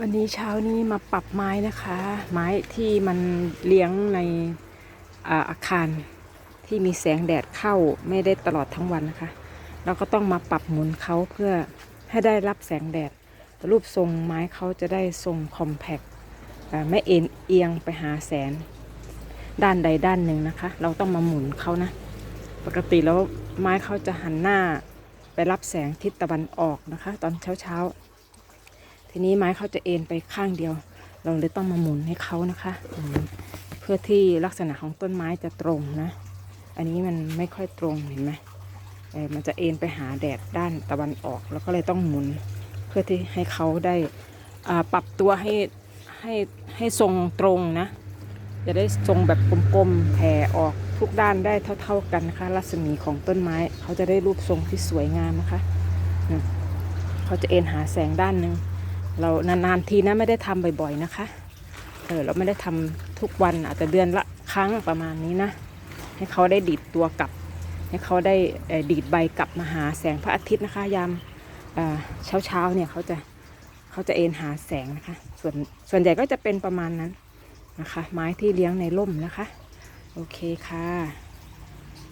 วันนี้เช้านี้มาปรับไม้นะคะ ไม้ที่มันเลี้ยงในอาอาคารที่มีแสงแดดเข้าไม่ได้ตลอดทั้งวันนะคะ เราก็ต้องมาปรับหมุนเขาเพื่อให้ได้รับแสงแดด รูปทรงไม้เขาจะได้ทรงคอมแพคไม่เอ็นเอียงไปหาแสงด้านใดด้านหนึ่งนะคะ เราต้องมาหมุนเขานะ ปกติแล้วไม้เขาจะหันหน้าไปรับแสงทิศตะวันออกนะคะ ตอนเช้าเช้า ทีนี้ไม้เขาจะเอ็นไปข้างเดียว เราเลยต้องมาหมุนให้เขานะคะเพื่อที่ลักษณะของต้นไม้จะตรงนะ อันนี้มันไม่ค่อยตรงเห็นไหมเออมันจะเอ็นไปหาแดดด้านตะวันออก แล้วก็เลยต้องหมุน เพื่อที่ให้เขาได้ปรับตัวให้ให้ให้ทรงตรงนะ จะได้ทรงแบบกลมๆแผ่ออกทุกด้านได้เท่า ๆกันนะคะ รัศมีของต้นไม้เขาจะได้รูปทรงที่สวยงามนะคะเขาจะเอ็นหาแสงด้านหนึ่ง เรานานๆทีนะไม่ได้ทำบ่อยๆนะคะ เออเราไม่ได้ทำทุกวันอาจจะเดือนละครั้งประมาณนี้นะ ให้เขาได้ดีดตัวกลับ ให้เขาได้ดีดใบกลับมาหาแสงพระอาทิตย์นะคะ ยามเช้าเช้าๆเนี่ยเขาจะเขาจะเอ็นหาแสงนะคะ ส่วนส่วนใหญ่ก็จะเป็นประมาณนั้นนะคะ ไม้ที่เลี้ยงในร่มนะคะ โอเคค่ะ